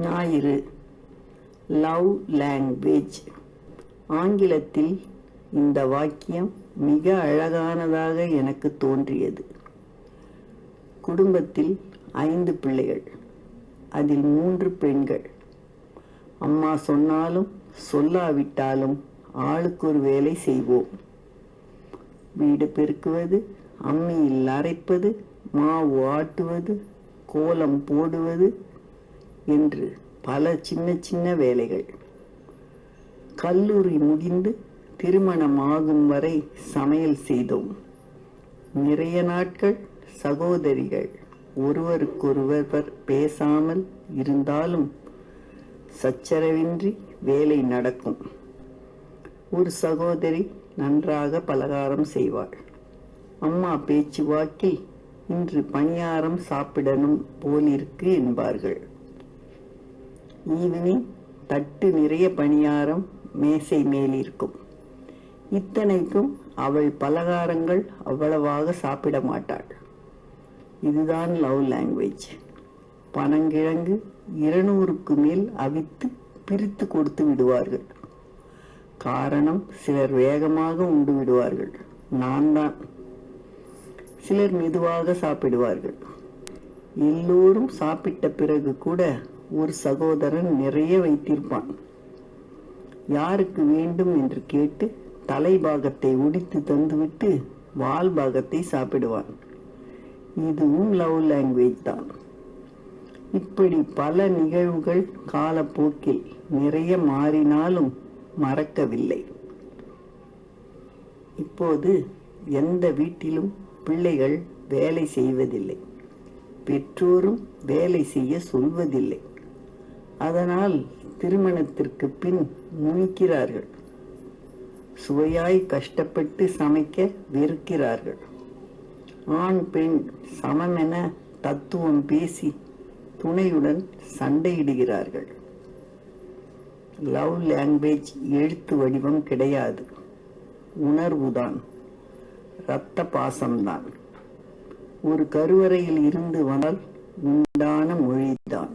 ஞாயிறு. Love language. ஆங்கிலத்தில் இந்த வாக்கியம் மிக அழகானதாக எனக்கு தோன்றியது. குடும்பத்தில் ஐந்து பிள்ளைகள் அதில் மூன்று பெண்கள். அம்மா சொன்னாலும் சொல்லாவிட்டாலும் ஆளுக்கு ஒரு வேலை செய்வோம். வீடு பெருக்குவது அம்மியில் அரைப்பது மாவு ஆட்டுவது கோலம் போடுவது என்று பல சின்ன சின்ன வேலைகள். கல்லூரி முடிந்து திருமணம் ஆகும் வரை சமையல் செய்தோம். நிறைய நாட்கள் சகோதரிகள் ஒருவருக்கொருவர் பேசாமல் இருந்தாலும் சச்சரவின்றி வேலை நடக்கும். ஒரு சகோதரி நன்றாக பலகாரம் செய்வாள். அம்மா பேச்சு வாக்கில் இன்று பணியாரம் சாப்பிடணும் போலிருக்கு என்பார்கள். ஈவினிங் தட்டு நிறைய பணியாரம் மேசை மேல் இருக்கும். இத்தனைக்கும் அவள் பலகாரங்கள் அவ்வளவாக சாப்பிட மாட்டாள். இதுதான் லவ் லாங்குவேஜ். பனங்கிழங்கு இருநூறுக்கு மேல் அவித்து பிரித்து கொடுத்து விடுவார்கள். காரணம் சிலர் வேகமாக உண்டு விடுவார்கள். நான் தான். சிலர் மெதுவாக சாப்பிடுவார்கள். எல்லோரும் சாப்பிட்ட பிறகு கூட ஒரு சகோதரன் நிறைய வைத்திருப்பான். யாருக்கு வேண்டும் என்று கேட்டு தலை பாகத்தை உடித்து தந்துவிட்டு வால் பாகத்தை சாப்பிடுவான். இதுவும் லவ் லாங்குவேஜ் தான். இப்படி பல நிகழ்வுகள் காலப்போக்கில் நிறைய மாறினாலும் மறக்கவில்லை. இப்போது எந்த வீட்டிலும் பிள்ளைகள் வேலை செய்வதில்லை. பெற்றோரும் வேலை செய்ய சொல்வதில்லை. அதனால் திருமணத்திற்கு பின் முழிக்கிறார்கள் சுவையாய் கஷ்டப்பட்டு சமைக்க வெறுக்கிறார்கள். ஆண் பெண் சமமென தத்துவம் பேசி துணையுடன் சண்டையிடுகிறார்கள். லவ் லாங்குவேஜ் எழுத்து வடிவம் கிடையாது. உணர்வுதான். இரத்த பாசம்தான். ஒரு கருவறையில் இருந்து வந்தால் உண்டான மொழிதான்.